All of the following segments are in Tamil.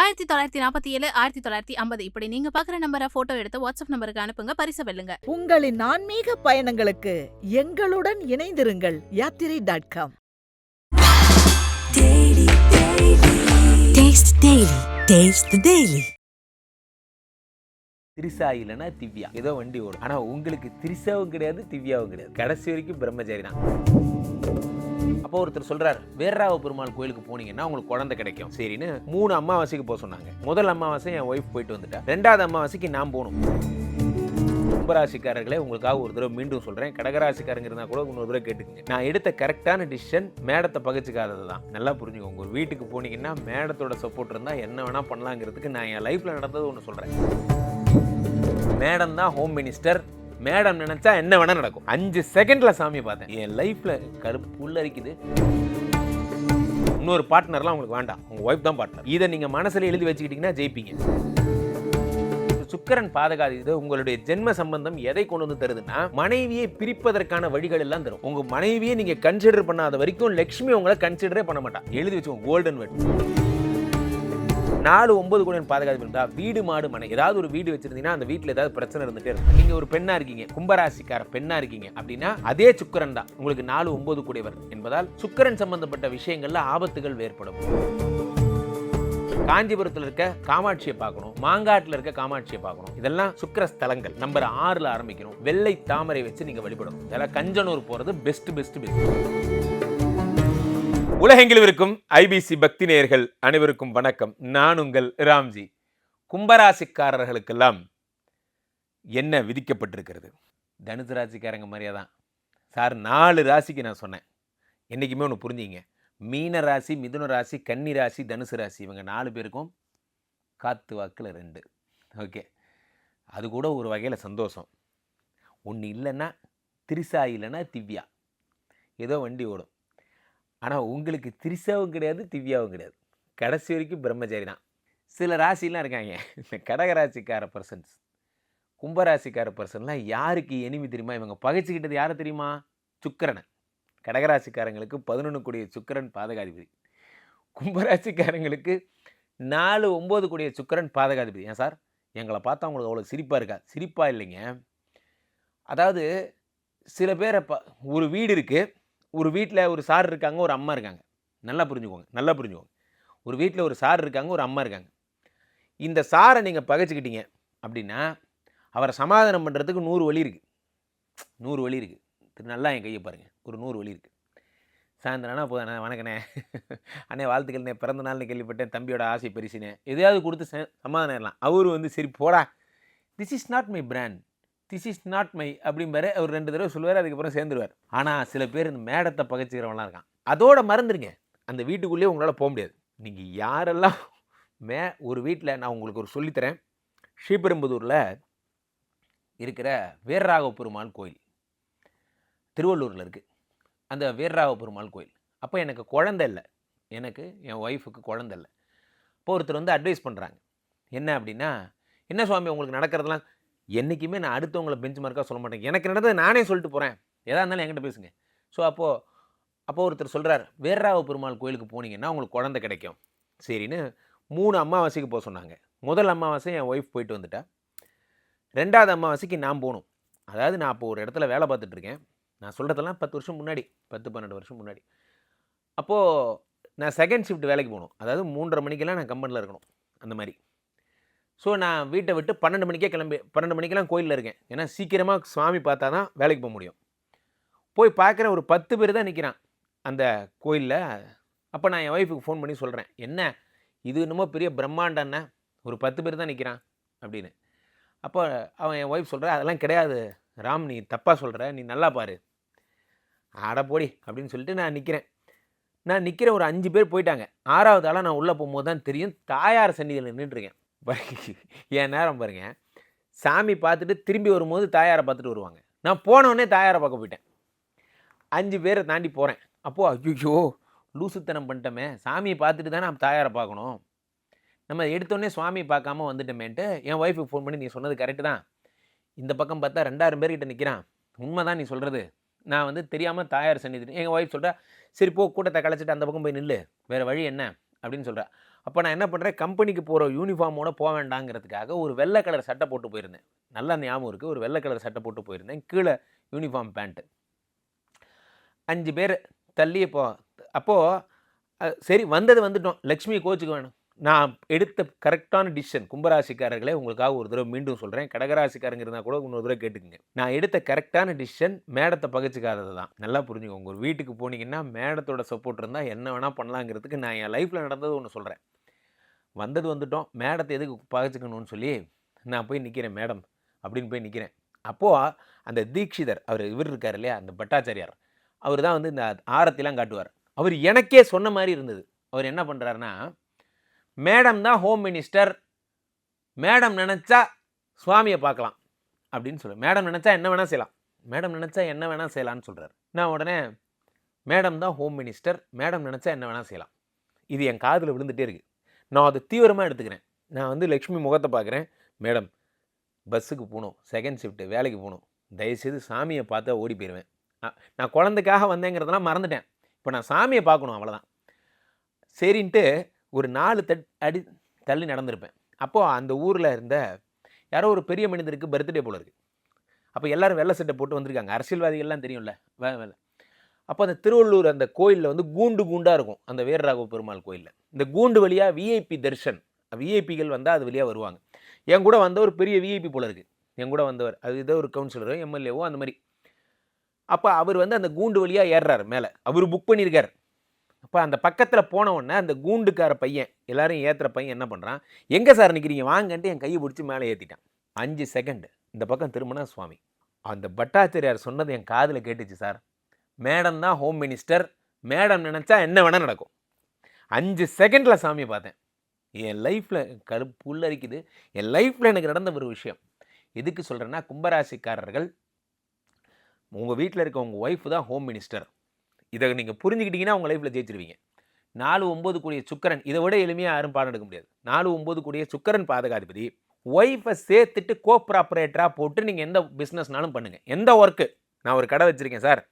ஆயிரத்தி தொள்ளாயிரத்தி நாற்பத்தி ஏழு ஆயிரத்தி தொள்ளாயிரத்தி ஐம்பது. இப்படி நீங்க பாக்குற நம்பரை போட்டோ எடுத்து வாட்ஸ்அப் நம்பருக்கு அனுப்புங்க பரிசு வெல்லுங்க. உங்களின் ஆன்மீக பயணங்களுக்கு எங்களுடன் இணைந்திருங்கள் Yathirai dot com Taste Daily. Taste the Daily. Trisha இல்லைன்னா திவ்யா. ஏதோ வண்டி ஓடும். ஆனா உங்களுக்கு திரிசாவும் கிடையாது திவ்யாவும் கிடையாது. கடைசி வரைக்கும் பிரம்மச்சாரி தான். அப்போ ஒருத்தர் சொல்றாரு வேர்ராவ பெருமாள் கோயிலுக்கு போனீங்கன்னா உங்களுக்கு குழந்தை கிடைக்கும். சரின்னு மூணு அமாவாசைக்கு போக சொன்னாங்க. முதல் அமாவாசை என் ஒய்ஃப் போயிட்டு வந்துட்டா. ரெண்டாவது அமாவாசைக்கு நான் போகணும். கும்பராசிக்காரர்களே உங்களுக்காக ஒரு தடவை மீண்டும் சொல்றேன். கடகராசிக்காரங்க இருந்தா கூட இன்னொரு தடவை கேட்டுக்கங்க. நான் எடுத்த கரெக்டான டிசிஷன் மேடத்தை பகச்சுக்காதது தான். நல்லா புரிஞ்சுக்கோங்க. ஒரு வீட்டுக்கு போனீங்கன்னா மேடத்தோட சப்போர்ட் இருந்தா என்ன வேணா பண்ணலாங்கிறதுக்கு நான் என் லைஃப்ல நடந்தது ஒன்று சொல்றேன். மேடம் தான் ஹோம் மினிஸ்டர் மேடம் நினைச்சா என்ன வேணா நடக்கும். அஞ்சு செகண்ட்ல சாமி பார்த்தேன். என் லைஃப்ல கருப்பு புல்லரிக்குது இன்னொரு பார்ட்னர்லாம் உங்களுக்கு வேண்டாம். உங்க ஒய்ஃப் தான் பார்ட்னர் இதை நீங்க மனசுல எழுதி வச்சுக்கிட்டீங்கன்னா ஜெயிப்பீங்க. சுக்கரன் பாதகாதி இது உங்களுடைய ஜென்ம சம்பந்தம் எதை கொண்டு வந்து தருதுன்னா மனைவியை பிரிப்பதற்கான வழிகள் எல்லாம் தரும். உங்க மனைவியை நீங்க கன்சிடர் பண்ணாத வரைக்கும் லக்ஷ்மி உங்களை கன்சிடரே பண்ண மாட்டான் எழுதி வச்சுக்கோங்க கோல்டன் வேர்ட் நாலு ஒன்பது கூட பாதுகாப்பு இருந்தால் வீடு மாடு மனை ஏதாவது ஒரு வீடு வச்சிருந்தீங்கன்னா அந்த வீட்டில் ஏதாவது பிரச்சனை இருந்துட்டே இருக்கும். நீங்கள் ஒரு பெண்ணாக இருக்கீங்க கும்பராசிக்கார பெண்ணாக இருக்கீங்க அப்படின்னா அதே சுக்கரன் தான். உங்களுக்கு நாலு ஒன்பது கூடியவர் என்பதால் சுக்கரன் சம்பந்தப்பட்ட விஷயங்களில் ஆபத்துகள் ஏற்படும். காஞ்சிபுரத்தில் இருக்க காமாட்சியை பார்க்கணும். மாங்காட்டில் இருக்க காமாட்சியை பார்க்கணும். இதெல்லாம் சுக்கர ஸ்தலங்கள் நம்பர் ஆறில் ஆரம்பிக்கணும். வெள்ளை தாமரை வச்சு நீங்கள் வழிபடணும். இதெல்லாம் கஞ்சனூர் போகிறது பெஸ்ட் பெஸ்ட் பெஸ்ட் உலகெங்கிலும் இருக்கும் ஐபிசி பக்தி நேயர்கள் அனைவருக்கும் வணக்கம். நான் உங்கள் ராம்ஜி. கும்பராசிக்காரர்களுக்கெல்லாம் என்ன விதிக்கப்பட்டிருக்கிறது? தனுசு ராசிக்காரங்க மாதிரியே தான் சார் நாலு ராசிக்கு நான் சொன்னேன். என்றைக்குமே ஒன்று புரிஞ்சுங்க. மீன ராசி மிதுன ராசி கன்னி ராசி தனுசு ராசி இவங்க நாலு பேருக்கும் காத்து வாக்கில் ரெண்டு. ஓகே. அது கூட ஒரு வகையில் சந்தோஷம். ஒன்று இல்லைன்னா திரிசா இல்லைன்னா திவ்யா. ஏதோ வண்டி ஓடும். ஆனால் உங்களுக்கு திரிசாவும் கிடையாது திவ்யாவும் கிடையாது. கடைசி வரைக்கும் பிரம்மச்சாரி தான். சில ராசிலாம் இருக்காங்க. இந்த கடகராசிக்கார பர்சன்ஸ் கும்பராசிக்கார பர்சன்லாம் யாருக்கு எனிமி தெரியுமா? இவங்க பகைச்சிக்கிட்டது யாரை தெரியுமா? சுக்கிரனை. கடகராசிக்காரங்களுக்கு பதினொன்று கூடிய சுக்கிரன் பாதகாதிபதி. கும்பராசிக்காரங்களுக்கு நாலு ஒம்பது கூடிய சுக்கிரன் பாதகாதிபதி. ஏன் சார்? எங்களை பார்த்தா அவங்களுக்கு அவ்வளோ சிரிப்பாக இருக்கா? சிரிப்பாக இல்லைங்க. அதாவது சில பேரை ப ஒரு வீடு இருக்குது ஒரு வீட்டில் ஒரு சார் இருக்காங்க ஒரு அம்மா இருக்காங்க. நல்லா புரிஞ்சுக்கோங்க நல்லா புரிஞ்சுக்கோங்க. ஒரு வீட்டில் ஒரு சார் இருக்காங்க ஒரு அம்மா இருக்காங்க. இந்த சாரை நீங்கள் பகைச்சிக்கிட்டீங்க அப்படின்னா அவரை சமாதானம் பண்ணுறதுக்கு நூறு வழி இருக்குது நூறு வழி இருக்குது திரு நல்லா என் கையை பாருங்கள் ஒரு நூறு வழி இருக்குது சாயந்தரம்னா போதாண்ணே வணக்கண்ணே. அண்ணே வாழ்த்துக்கள்ண்ணே. பிறந்த நாள்னு கேள்விப்பட்டேன். தம்பியோட ஆசை பரிசுனே எதையாவது கொடுத்து ச- சமாதானம் ஆயிடலாம் அவர் வந்து சரி போடா. This is not my brand this is not my அப்படிம்பாரு. அவர் ரெண்டு தடவை சொல்லுவார் அதுக்கப்புறம் சேர்ந்துருவார். ஆனால் சில பேர் இந்த மேடத்தை பகைச்சிக்கிறவங்களாம் இருக்கான். அதோட மறந்துடுங்க அந்த வீட்டுக்குள்ளேயே உங்களால் போக முடியாது. நீங்கள் யாரெல்லாம் மே ஒரு வீட்டில் நான் உங்களுக்கு ஒரு சொல்லித்தரேன். ஸ்ரீபெரும்புதூரில் இருக்கிற வீரராக பெருமாள் கோயில். திருவள்ளூரில் இருக்குது அந்த வீரராக பெருமாள் கோயில். அப்போ எனக்கு குழந்தை இல்லை. எனக்கு என் ஒய்ஃபுக்கு குழந்தை இல்லை. இப்போ ஒருத்தர் வந்து அட்வைஸ் பண்ணுறாங்க என்ன அப்படின்னா என்ன சுவாமி உங்களுக்கு நடக்கிறதெல்லாம் என்றைக்குமே நான் அடுத்தவங்களை பெஞ்ச் மார்க்காக சொல்ல மாட்டேன். எனக்கு நடந்தது நானே சொல்லிட்டு போகிறேன் எதாக இருந்தாலும் என்கிட்ட பேசுங்க. ஸோ அப்போது அப்போ ஒருத்தர் சொல்கிறார் வேர்ராவ பெருமாள் கோயிலுக்கு போனீங்கன்னா உங்களுக்கு குழந்தை கிடைக்கும். சரின்னு மூணு அமாவாசைக்கு போக சொன்னாங்க. முதல் அமாவாசை என் ஒய்ஃப் போயிட்டு வந்துட்டா. ரெண்டாவது அமாவாசைக்கு நான் போகணும். அதாவது நான் அப்போ ஒரு இடத்துல வேலை பார்த்துட்ருக்கேன் நான் சொல்கிறதெல்லாம் பத்து வருஷம் முன்னாடி பத்து பன்னெண்டு வருஷம் முன்னாடி. அப்போது நான் செகண்ட் ஷிஃப்ட் வேலைக்கு போகணும். அதாவது மூன்றரை மணிக்கெல்லாம் நான் கம்பெனியில் இருக்கணும். அந்த மாதிரி. ஸோ நான் வீட்டை விட்டு பன்னெண்டு மணிக்கே கிளம்பி பன்னெண்டு மணிக்கெல்லாம் கோயிலில் இருக்கேன். ஏன்னா சீக்கிரமாக சுவாமி பார்த்தா தான் வேலைக்கு போக முடியும். போய் பார்க்குற ஒரு பத்து பேர் தான் நிற்கிறான் அந்த கோயிலில். அப்போ நான் என் ஒய்ஃபுக்கு ஃபோன் பண்ணி சொல்கிறேன் என்ன? இது என்னமோ பெரிய பிரம்மாண்டன்னா ஒரு பத்து பேர் தான் நிற்கிறான் அப்படின்னு. அப்போ அவன் என் ஒய்ஃப் சொல்கிற அதெல்லாம் கிடையாது. ராம் நீ தப்பாக சொல்கிற நீ நல்லா பாரு. ஆட போடி அப்படின்னு சொல்லிட்டு நான் நிற்கிறேன் நான் நிற்கிற ஒரு அஞ்சு பேர் போயிட்டாங்க. ஆறாவது ஆளாக நான் உள்ளே போகும்போது தான் தெரியும் தாயார் சன்னிதியில் நின்றுட்டுருக்கேன் என் நேரம் பாருங்கள் சாமி பார்த்துட்டு திரும்பி வரும்போது தாயாரை பார்த்துட்டு வருவாங்க. நான் போனோடனே தாயாரை பார்க்க போயிட்டேன். அஞ்சு பேரை தாண்டி போகிறேன் அப்போது ஐயோ லூசுத்தனம் பண்ணிட்டோமே. சாமியை பார்த்துட்டு தானே நம்ம தாயாரை பார்க்கணும். நம்ம எடுத்தோடனே சுவாமியை பார்க்காம வந்துட்டோமேன்ட்டு என் ஒய்ஃபுக்கு ஃபோன் பண்ணி நீ சொன்னது கரெக்டு தான். இந்த பக்கம் பார்த்தா ரெண்டாயிரம் பேர்கிட்ட நிற்கிறான் உண்மை தான் நீ சொல்கிறது நான் வந்து தெரியாமல் தாயார் சன்னிதி எங்கள் ஒய்ஃப் சொல்கிறா சரி போ கூட்டத்தை கலைச்சிட்டு அந்த பக்கம் போய் நில்லு. வேறு வழி என்ன? அப்படின்னு சொல்கிறா அப்போ நான் என்ன பண்ணுறேன் கம்பெனிக்கு போகிற யூனிஃபார்மோட போக வேண்டாங்கிறதுக்காக ஒரு வெள்ளை கலர் சட்டை போட்டு போயிருந்தேன். நல்லா ஞாபகம் இருக்குது ஒரு வெள்ளை கலர் சட்டை போட்டு போயிருந்தேன். கீழே யூனிஃபார்ம் பேண்ட்டு அஞ்சு பேர் தள்ளி இப்போ அப்போது சரி வந்தது வந்துட்டோம். லக்ஷ்மி கோச்சுக்கு வேணும். நான் எடுத்த கரெக்டான டிசிஷன் கும்பராசிக்காரர்களே உங்களுக்காக ஒரு தடவை மீண்டும் சொல்கிறேன் கடகராசிக்காரங்க இருந்தால் கூட இன்னொரு தடவை கேட்டுக்குங்க. நான் எடுத்த கரெக்டான டிசிஷன் மேடத்தை பகிச்சுக்காதது தான். நல்லா புரிஞ்சுக்கோங்க. உங்கள் வீட்டுக்கு போனீங்கன்னா மேடத்தோட சப்போர்ட் இருந்தால் என்ன வேணால் பண்ணலாங்கிறதுக்கு நான் என் லைஃப்பில் நடந்தது ஒன்று சொல்கிறேன் வந்தது வந்துட்டோம். மேடத்தை எதுக்கு பகிச்சுக்கணும்னு சொல்லி நான் போய் நிற்கிறேன் மேடம் அப்படின்னு போய் நிற்கிறேன் அப்போது அந்த தீக்ஷிதர் அவர் இவர் இருக்கார் இல்லையா? அந்த பட்டாச்சாரியார். அவர் தான் வந்து இந்த ஆரத்திலாம் காட்டுவார். அவர் எனக்கே சொன்ன மாதிரி இருந்தது. அவர் என்ன பண்ணுறாருன்னா மேடம் தான் ஹோம் மினிஸ்டர் மேடம் நினச்சா சுவாமியை பார்க்கலாம். அப்படின்னு சொல்லு. மேடம் நினச்சா என்ன வேணால் செய்யலாம். மேடம் நினச்சா என்ன வேணால் செய்யலாம்னு சொல்கிறார் நான் உடனே? மேடம் தான் ஹோம் மினிஸ்டர் மேடம் நினச்சா என்ன வேணால் செய்யலாம். இது என் காதில் விழுந்துகிட்டே இருக்குது நான் அதை தீவிரமாக எடுத்துக்கிறேன். நான் வந்து லக்ஷ்மி முகத்தை பார்க்குறேன். மேடம் பஸ்ஸுக்கு போகணும். செகண்ட் ஷிஃப்ட்டு வேலைக்கு போகணும். தயவுசெய்து சாமியை பார்த்தா ஓடி போயிடுவேன் நான் நான் குழந்தைக்காக வந்தேங்கிறதெல்லாம் மறந்துட்டேன். இப்போ நான் சாமியை பார்க்கணும் அவ்வளோதான் சரின்ட்டு ஒரு நாலு தட் அடி தள்ளி நடந்திருப்பேன். அப்போது அந்த ஊரில் இருந்த யாரோ ஒரு பெரிய மனிதருக்கு பர்த்டே போல இருக்குது அப்போ எல்லோரும் வெள்ளை சட்டை போட்டு வந்திருக்காங்க. அரசியல்வாதிகள்லாம் தெரியும்ல? வே வேலை அப்போ அந்த திருவள்ளூர் அந்த கோயிலில் வந்து கூண்டு கூண்டாக இருக்கும். அந்த வீரராகவ பெருமாள் கோயிலில். இந்த கூண்டு வழியாக விஐபி தர்ஷன் விஐபிகள் வந்தால் அது வழியாக வருவாங்க. என் கூட வந்தவர் பெரிய விஐபி போல இருக்குது என் கூட வந்தவர். அது ஏதோ ஒரு கவுன்சிலரோ எம்எல்ஏவோ அந்த மாதிரி. அப்போ அவர் வந்து அந்த கூண்டு வழியாக ஏறுறாரு மேலே. அவர் புக் பண்ணியிருக்கார் இப்போ அந்த பக்கத்தில் போன உடனே அந்த கூண்டுக்கார பையன் எல்லாரும் ஏற்றுற பையன் என்ன பண்ணுறான் எங்கே சார் நிற்கிறீங்க வாங்கன்ட்டு என் கையை பிடிச்சி மேலே ஏற்றிட்டான் அஞ்சு செகண்டு. இந்த பக்கம் திரும்பினா சுவாமி. அந்த பட்டாச்சாரியார் சொன்னது என் காதில் கேட்டுச்சு சார். மேடம் தான் ஹோம் மினிஸ்டர். மேடம் நினச்சா என்ன வேணால் நடக்கும். அஞ்சு செகண்டில் சாமியை பார்த்தேன். என் லைஃப்பில் கருப்பு உள்ளரிக்குது என் லைஃப்பில் எனக்கு நடந்த ஒரு விஷயம். எதுக்கு சொல்கிறேன்னா கும்பராசிக்காரர்கள் உங்கள் வீட்டில் இருக்க உங்கள் ஒய்ஃப் தான் ஹோம் மினிஸ்டர். இதை நீங்கள் புரிஞ்சுக்கிட்டீங்கன்னா உங்கள் லைஃப்பில் ஜெயிச்சிருவீங்க. நாலு ஒம்பது கூடிய சுக்கரன் இதை விட எளிமையாக யாரும் பாடம் எடுக்க முடியாது. நாலு ஒம்பது கூடிய சுக்கரன் பாதகாதிபதி ஒய்ஃபை சேர்த்துட்டு கோ ப்ராப்பரேட்டராக போட்டு நீங்கள் எந்த பிஸ்னஸ்னாலும் பண்ணுங்கள் எந்த ஒர்க்கு நான் ஒரு கடை வச்சுருக்கேன் சார்.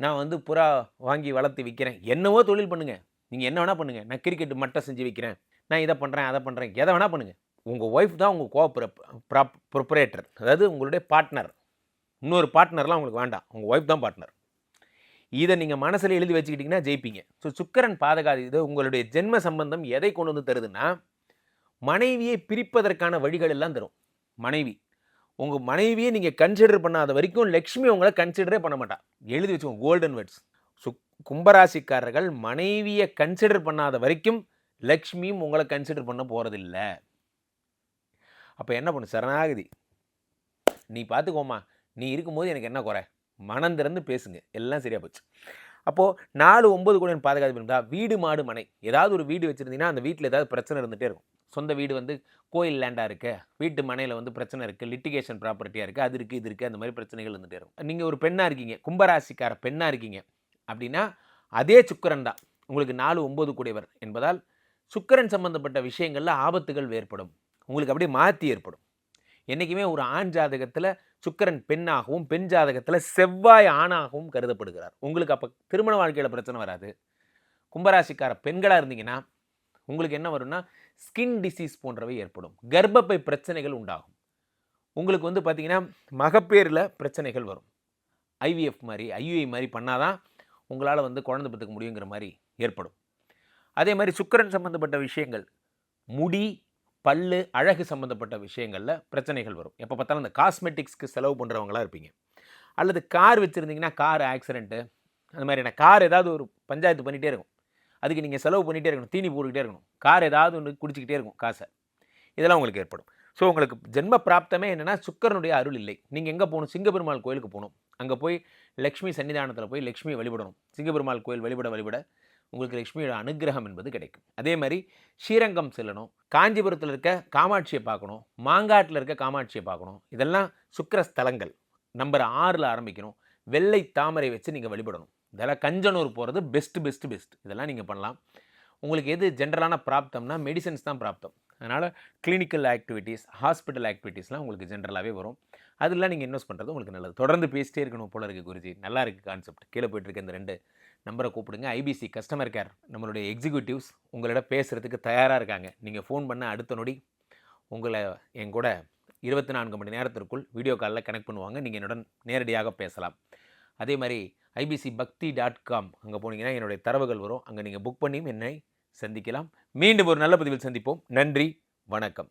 நான் வந்து புறா வாங்கி வளர்த்து விற்கிறேன் என்னவோ தொழில் பண்ணுங்கள் நீங்கள் என்ன வேணால் பண்ணுங்கள் நான் கிரிக்கெட் மட்டை செஞ்சு விற்கிறேன் நான் இதை பண்ணுறேன் அதை பண்ணுறேன் எதை வேணால் பண்ணுங்கள் உங்கள் ஒய்ஃப் தான் உங்கள் கோ ப்ரொப்பரேட்டர் அதாவது உங்களுடைய பார்ட்னர் இன்னொரு பார்ட்னர்லாம் உங்களுக்கு வேண்டாம். உங்கள் ஒய்ஃப் தான் பார்ட்னர் இதை நீங்கள் மனசில் எழுதி வச்சுக்கிட்டிங்கன்னா ஜெயிப்பீங்க. ஸோ சுக்கரன் பாதகாதி இது உங்களுடைய ஜென்ம சம்பந்தம் எதை கொண்டு வந்து தருதுன்னா மனைவியை பிரிப்பதற்கான வழிகள் எல்லாம் தரும். மனைவி. உங்கள் மனைவியை நீங்கள் கன்சிடர் பண்ணாத வரைக்கும் லக்ஷ்மி உங்களை கன்சிடரே பண்ண மாட்டா. எழுதி வச்சுக்கோங்க கோல்டன் வேர்ட்ஸ் சு கும்பராசிக்காரர்கள் மனைவியை கன்சிடர் பண்ணாத வரைக்கும் லக்ஷ்மியும் உங்களை கன்சிடர் பண்ண போகிறதில்ல அப்போ என்ன பண்ணு? சரணாகதி. நீ பார்த்துக்கோமா நீ இருக்கும்போது எனக்கு என்ன குறை? மனம் திறந்து பேசுங்க. எல்லாம் சரியாக போச்சு. அப்போது நாலு ஒம்பது கூட பாதுகாப்பு இருந்தா வீடு மாடு மனை. ஏதாவது ஒரு வீடு வச்சுருந்தீங்கன்னா அந்த வீட்டில் ஏதாவது பிரச்சனை இருந்துகிட்டே இருக்கும். சொந்த வீடு வந்து கோயில் லேண்டாக இருக்கு. வீட்டு மனையில் வந்து பிரச்சனை இருக்குது லிட்டிகேஷன் ப்ராப்பர்ட்டியாக இருக்குது அது இருக்குது இது இருக்குது அந்த மாதிரி பிரச்சனைகள் இருந்துகிட்டே இருக்கும். நீங்கள் ஒரு பெண்ணாக இருக்கீங்க கும்பராசிக்கார பெண்ணாக இருக்கீங்க அப்படின்னா அதே சுக்கரன் தான். உங்களுக்கு நாலு ஒம்பது கூடியவர் என்பதால் சுக்கிரன் சம்மந்தப்பட்ட விஷயங்களில் ஆபத்துகள் ஏற்படும். உங்களுக்கு அப்படியே மாற்றி ஏற்படும். என்றைக்குமே ஒரு ஆண் ஜாதகத்தில் சுக்கிரன் பெண்ணாகவும் பெண் ஜாதகத்தில் செவ்வாய் ஆணாகவும் கருதப்படுகிறார். உங்களுக்கு அப்போ திருமண வாழ்க்கையில் பிரச்சனை வராது. கும்பராசிக்கார பெண்களாக இருந்தீங்கன்னா உங்களுக்கு என்ன வரும்னா ஸ்கின் டிசீஸ் போன்றவை ஏற்படும். கர்ப்பப்பை பிரச்சனைகள் உண்டாகும். உங்களுக்கு வந்து பார்த்திங்கன்னா மகப்பேறில் பிரச்சனைகள் வரும். ஐவிஎஃப் மாதிரி ஐயுஐ மாதிரி பண்ணாதான் உங்களால் வந்து குழந்தை பெற்றுக்க முடியுங்கிற மாதிரி ஏற்படும். அதே மாதிரி சுக்கிரன் சம்மந்தப்பட்ட விஷயங்கள். முடி பல்லு அழகு சம்மந்தப்பட்ட விஷயங்களில் பிரச்சனைகள் வரும். எப்போ பார்த்தாலும் இந்த காஸ்மெட்டிக்ஸ்க்கு செலவு பண்ணுறவங்களாக இருப்பீங்க. அல்லது கார் வச்சுருந்தீங்கன்னா கார் ஆக்சிடென்ட்டு அந்த மாதிரியான கார் ஏதாவது ஒரு பஞ்சாயத்து பண்ணிகிட்டே இருக்கும். அதுக்கு நீங்கள் செலவு பண்ணிகிட்டே இருக்கணும். தீனி போட்டுக்கிட்டே இருக்கணும். கார் ஏதாவது ஒன்று குடிச்சிக்கிட்டே இருக்கும் காசை. இதெல்லாம் உங்களுக்கு ஏற்படும். ஸோ உங்களுக்கு ஜென்ம பிராப்தமே என்னென்னா சுக்கரனுடைய அருள் இல்லை. நீங்கள் எங்கே போகணும்? சிங்கப்பெருமாள் கோயிலுக்கு போகணும். அங்கே போய் லக்ஷ்மி சன்னிதானத்தில் போய் லக்ஷ்மியை வழிபடணும். சிங்கப்பெருமாள் கோயில் வழிபட வழிபட உங்களுக்கு லக்ஷ்மியோட அனுகிரகம் என்பது கிடைக்கும். அதே மாதிரி ஸ்ரீரங்கம் செல்லணும் காஞ்சிபுரத்தில் இருக்க காமாட்சியை பார்க்கணும் மாங்காட்டில் இருக்க காமாட்சியை பார்க்கணும். இதெல்லாம் சுக்கர ஸ்தலங்கள். நம்பர் ஆறில் ஆரம்பிக்கணும். வெள்ளை தாமரை வச்சு நீங்கள் வழிபடணும். இதெல்லாம் கஞ்சனூர் போகிறது பெஸ்ட் பெஸ்ட் பெஸ்ட் இதெல்லாம் நீங்கள் பண்ணலாம். உங்களுக்கு எது ஜென்ரலான பிராப்தம்னா மெடிசன்ஸ் தான் பிராப்தம். அதனால் கிளினிக்கல் ஆக்டிவிட்டீஸ் ஹாஸ்பிட்டல் ஆக்டிவிட்டீஸ்லாம் உங்களுக்கு ஜென்ரலாகவே வரும். அதெல்லாம் நீங்கள் இன்வெஸ்ட் பண்ணுறது உங்களுக்கு நல்லது. தொடர்ந்து பேசிட்டே இருக்கணும் போல இருக்குது குருஜி. நல்லா இருக்குது கான்செப்ட் கீழே போயிட்டுருக்கு இந்த ரெண்டு நம்பரை கூப்பிடுங்க. ஐபிசி கஸ்டமர் கேர் நம்மளுடைய எக்ஸிக்யூட்டிவ்ஸ் உங்களிடம் பேசுகிறதுக்கு தயாராக இருக்காங்க. நீங்கள் ஃபோன் பண்ண அடுத்த நொடி உங்களை என் கூட இருபத்தி நான்கு மணி நேரத்திற்குள் வீடியோ காலில் கனெக்ட் பண்ணுவாங்க. நீங்கள் என்னுடன் நேரடியாக பேசலாம். அதே மாதிரி ஐபிசி பக்தி டாட் காம் அங்கே போனீங்கன்னா என்னுடைய தரவுகள் வரும். அங்கே நீங்கள் புக் பண்ணியும் என்னை சந்திக்கலாம். மீண்டும் ஒரு நல்ல பதிவில் சந்திப்போம். நன்றி. வணக்கம்.